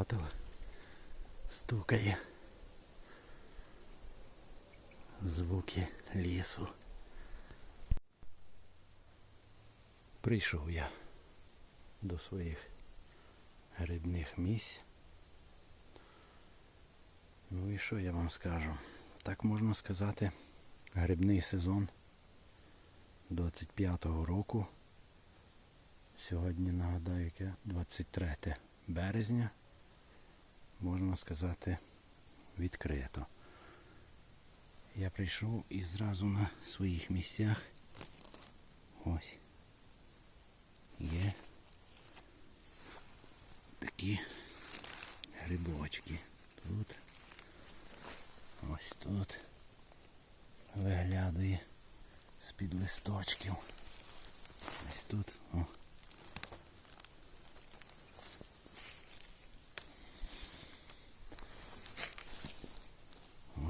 Дятел стукає. Звуки лісу. Прийшов я до своїх грибних місць. Ну і що я вам скажу? Так можна сказати, грибний сезон 25-го року. Сьогодні нагадаю, яке 23 березня, можна сказати, відкрито. Я прийшов і зразу на своїх місцях. Ось. Є такі грибочки. Тут. Ось тут. Виглядає з-під листочків. Ось тут. О.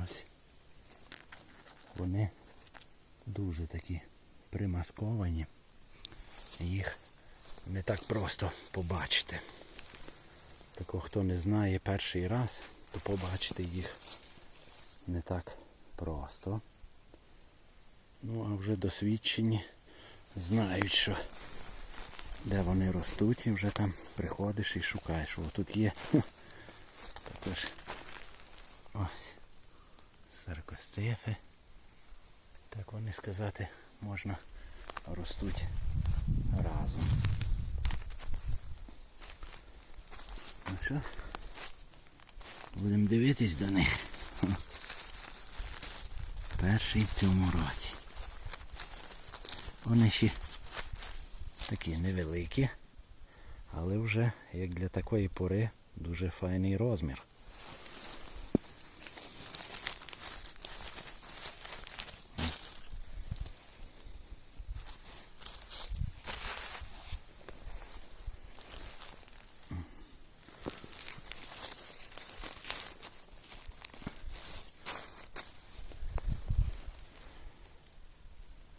Ось. Вони дуже такі примасковані. Їх не так просто побачити. Тако хто не знає перший раз, то побачити їх не так просто. Ну а вже досвідчені знають, що де вони ростуть і вже там приходиш і шукаєш. О, тут є також ось саркосцефи. Так вони сказати можна ростуть разом. Ну що? Будемо дивитись до них. Перший в цьому році. Вони ще такі невеликі, але вже як для такої пори дуже файний розмір.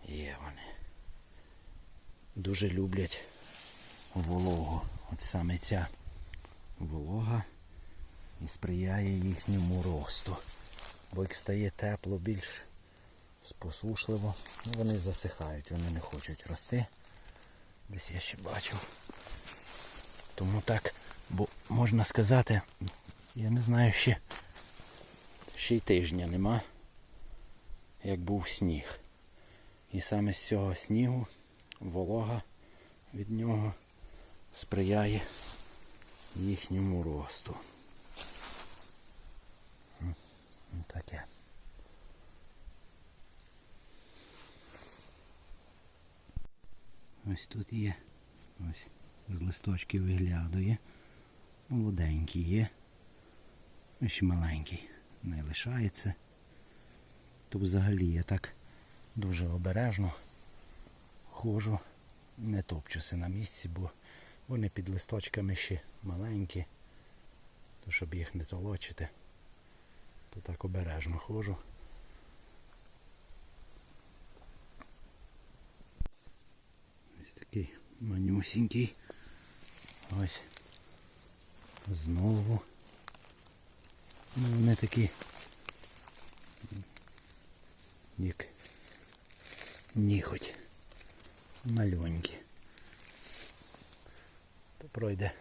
Є вони. Дуже люблять вологу. От саме ця волога і сприяє їхньому росту. Бо як стає тепло, більш посушливо, ну, вони засихають, вони не хочуть рости. Десь я ще бачив. Тому так, бо можна сказати, я не знаю ще, ще й тижня нема, як був сніг. І саме з цього снігу волога від нього сприяє їхньому росту. Таке. Ось тут є. Ось з листочків виглядає. Молоденький є. Ще маленький. Не лишається. То взагалі я так дуже обережно ходжу, не топчуся на місці, бо вони під листочками ще маленькі, то щоб їх не толочити, то так обережно ходжу. Ось такий манюсінький. Ось знову. Ну, вони такі як ніхоть маленькі. То пройде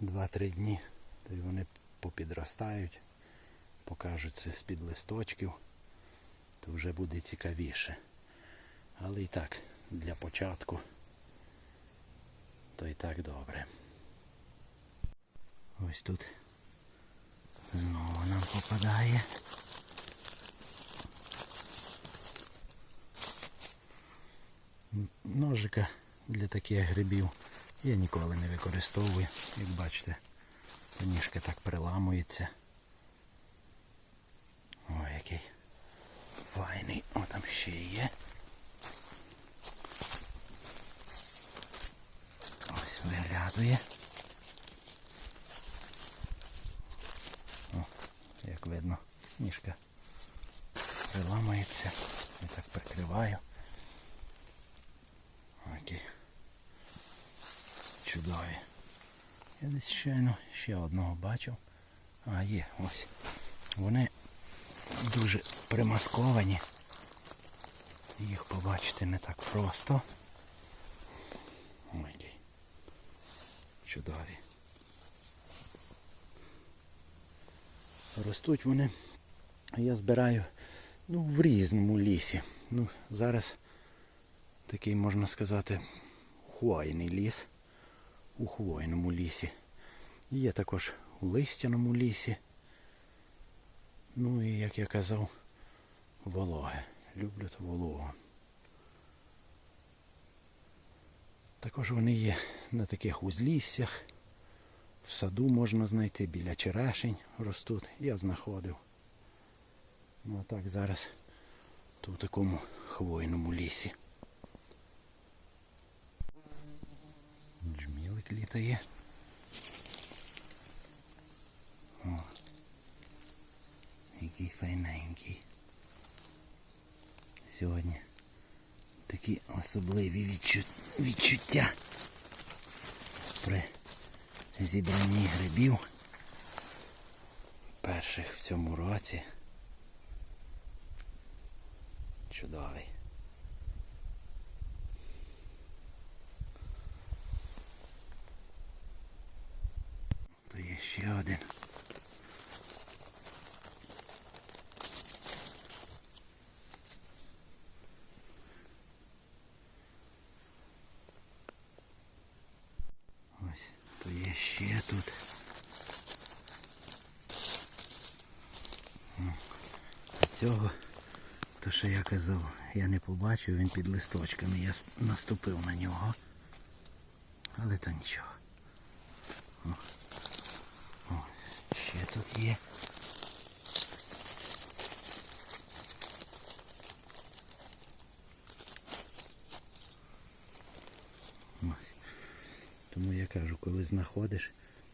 2-3 дні, то й вони попідростають, покажуться з-під листочків, то вже буде цікавіше. Але і так, для початку, то і так добре. Ось тут знову нам попадає. Ножика для таких грибів я ніколи не використовую. Як бачите, ніжка так приламується. Ой, який файний. О, там ще є. Ось виглядує. О, як видно, ніжка приламується. Я так прикриваю. Які чудові. Я десь щойно ще одного бачив. А, є, ось. Вони дуже примасковані. Їх побачити не так просто. Ой, який чудові. Ростуть вони. Я збираю ну, в різному лісі. Ну, зараз такий, можна сказати, хвойний ліс. У хвойному лісі. Є також у листяному лісі. Ну і, як я казав, вологе. Люблю ту вологу. Також вони є на таких узліссях. В саду можна знайти, біля черешень ростуть. Я знаходив. Ну а так зараз тут в такому хвойному лісі. Джмілик літає. О, який файненький. Сьогодні такі особливі відчу... відчуття при зібранні грибів перших в цьому році. Чудовий. То є ще один. Ось, то є ще тут. Цього, то що я казав, я не побачив, він під листочками, я наступив на нього. Але то нічого. О, тут є. Ось. Тому я кажу, коли знаходиш,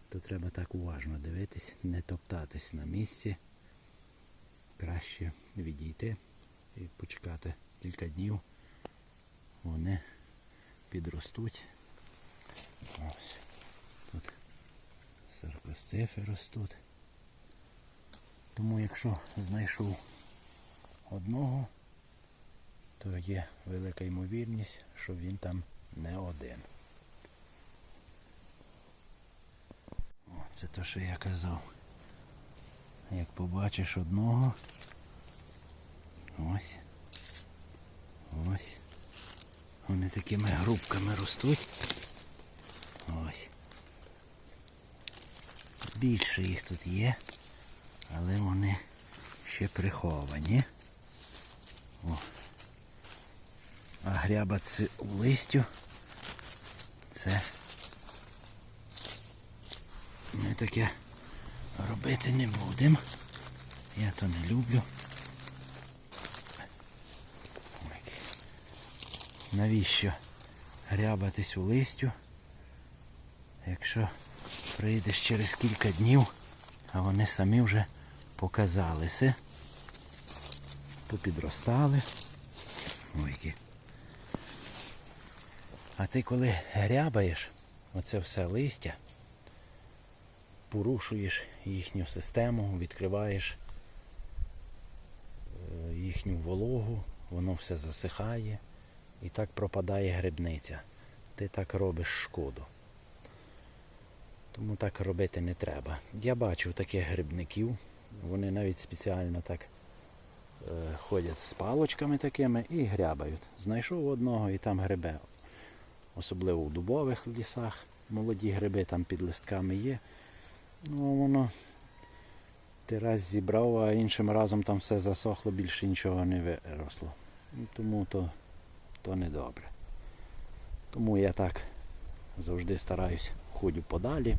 то треба так уважно дивитись, не топтатись на місці. Краще відійти і почекати кілька днів. Вони підростуть. Ось. Тут саркосцифи ростуть. Тому якщо знайшов одного, то є велика ймовірність, що він там не один. О, це те, що я казав. Як побачиш одного, ось, ось. Вони такими грубками ростуть. Ось. Більше їх тут є, але вони ще приховані. О. А гряба у листю. Це ми таке робити не будемо. Я то не люблю. Навіщо грябатись у листю, якщо прийдеш через кілька днів, а вони самі вже показалися, попідростали. Ой, які. А ти коли грябаєш оце все листя, порушуєш їхню систему, відкриваєш е, їхню вологу, воно все засихає і так пропадає грибниця. Ти так робиш шкоду. Тому так робити не треба. Я бачив таких грибників, вони навіть спеціально так е, ходять з палочками такими і грябають. Знайшов одного і там грибе. Особливо в дубових лісах. Молоді гриби там під листками є. Ну воно ти раз зібрав, а іншим разом там все засохло, більше нічого не виросло. Тому то, то не добре. Тому я так завжди стараюсь ходю подалі,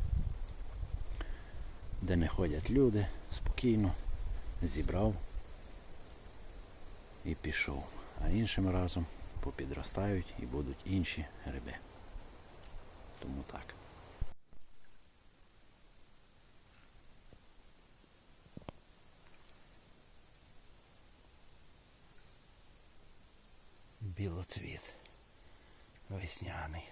де не ходять люди, спокійно зібрав і пішов. А іншим разом попідростають і будуть інші гриби. Тому так. Білоцвіт весняний.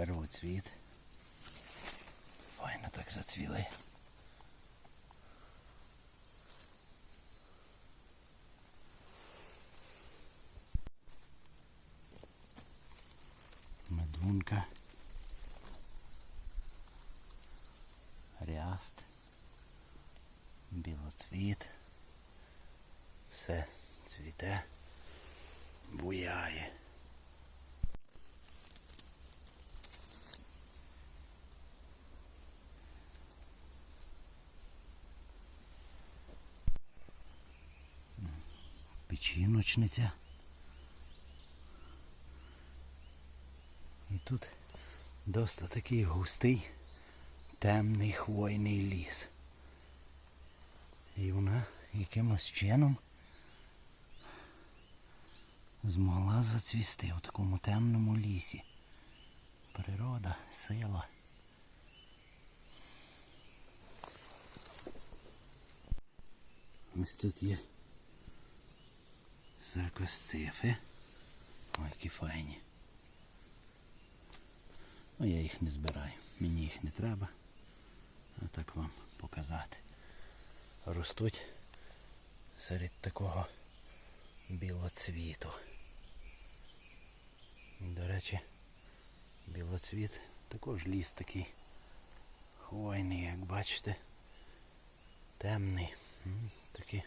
Первоцвіт. Файно так зацвіли. Медунка. Ряст. Білоцвіт. Все цвіте, буяє. Печіночниця. І тут досить такий густий, темний хвойний ліс. І вона якимось чином змогла зацвісти у такому темному лісі. Природа, сила. Ось тут є саркосцифи. Ой, які файні. Ну я їх не збираю. Мені їх не треба. А так вам показати. Ростуть серед такого білоцвіту. До речі, білоцвіт також ліс такий хвойний, як бачите. Темний. Такі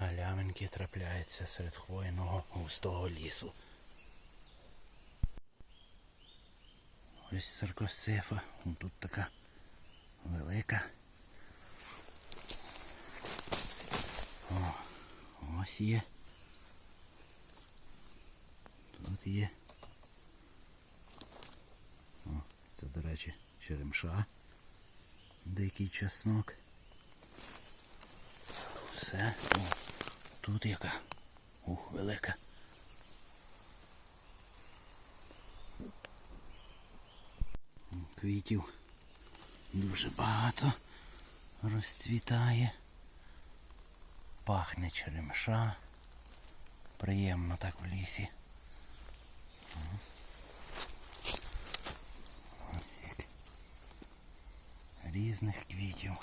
галявинки трапляються серед хвойного густого лісу. Ось саркосцефа. Вон Тут така велика. О, ось є. Тут є. О, це, до речі, черемша. Дикий чеснок. Все. О, тут яка. Ух, велика. Квітів дуже багато розцвітає. Пахне черемша. Приємно так в лісі. Ось як. Різних квітів.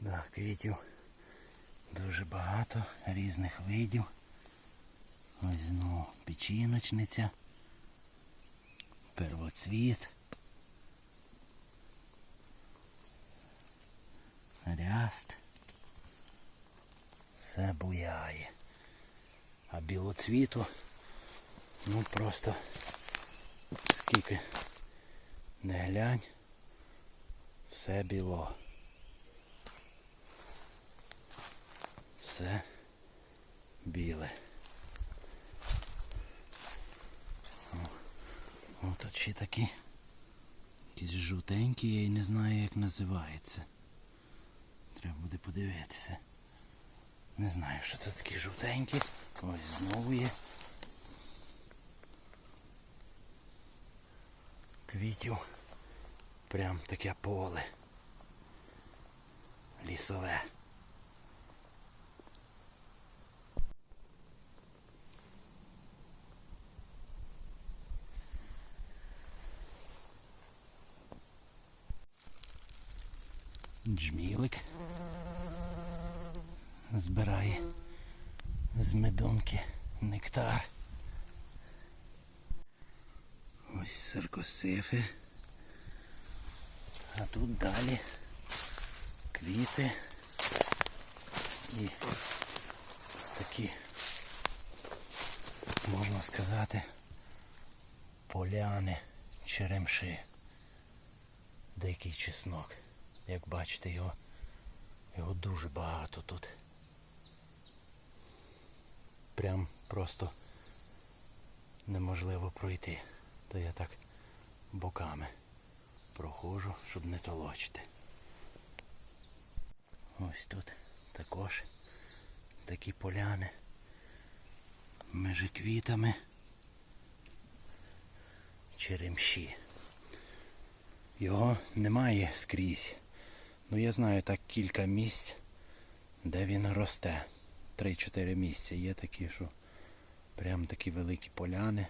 Да, квітів дуже багато різних видів. Ось знову печіночниця, первоцвіт, ряст. Все буяє. А білоцвіту, ну просто скільки не глянь, все біло. Все біле. О, тут ще такі якісь жовтенькі, я й не знаю як називається. Треба буде подивитися. Не знаю, що тут такі жовтенькі. Ось знову є. Квітів. Прям таке поле. Лісове. Джмілик збирає з медонки нектар. Ось саркосифи. А тут далі квіти і такі, можна сказати, поляни черемши. Дикий чеснок. Як бачите, його, його дуже багато тут. Прям просто неможливо пройти. То я так боками проходжу, щоб не толочити. Ось тут також такі поляни межі квітами черемші. Його немає скрізь. Ну я знаю так кілька місць, де він росте. Три-чотири місця. Є такі, що прям такі великі поляни,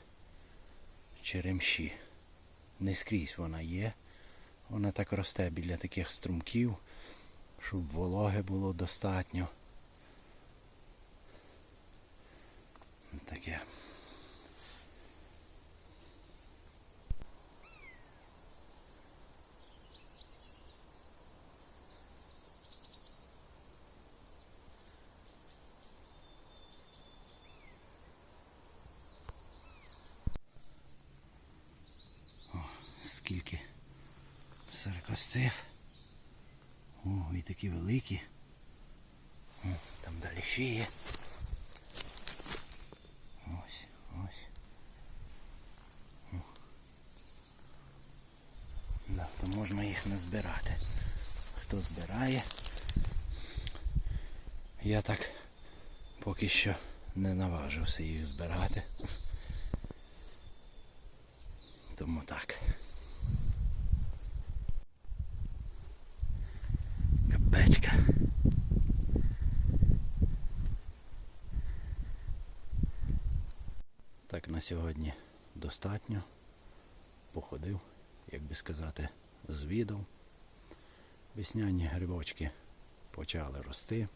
черемші. Не скрізь вона є. Вона так росте біля таких струмків, щоб вологи було достатньо. Таке. О, скільки саркосцев. О, і такі великі. О, там далі ще є. Ось, ось. Да, то можна їх не збирати. Хто збирає? Я так поки що не наважився їх збирати. Тому так. Капечка. Так, на сьогодні достатньо. Походив, як би сказати, звідав. Весняні грибочки почали рости.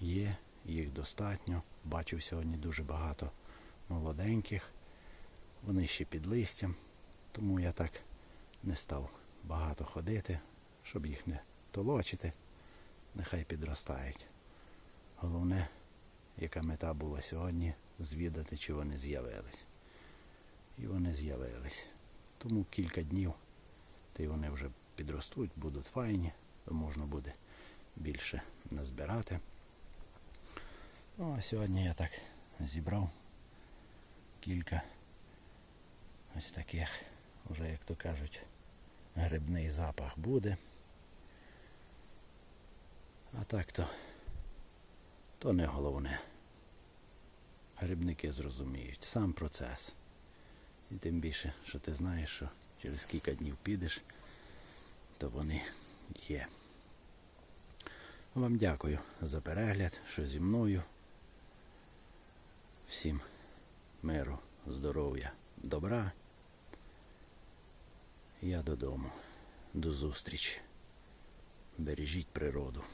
Є, їх достатньо. Бачив сьогодні дуже багато молоденьких. Вони ще під листям, тому я так не став багато ходити, щоб їх не толочити. Нехай підростають. Головне, яка мета була сьогодні, звідати, чи вони з'явились. І вони з'явились. Тому кілька днів, та й вони вже підростуть, будуть файні, то можна буде більше назбирати. Ну, а сьогодні я так зібрав кілька ось таких, вже, як то кажуть, грибний запах буде. Так то, то не головне. Грибники зрозуміють сам процес. І тим більше, що ти знаєш, що через кілька днів підеш, то вони є. Вам дякую за перегляд, що зі мною. Всім миру, здоров'я, добра. Я додому. До зустрічі. Бережіть природу.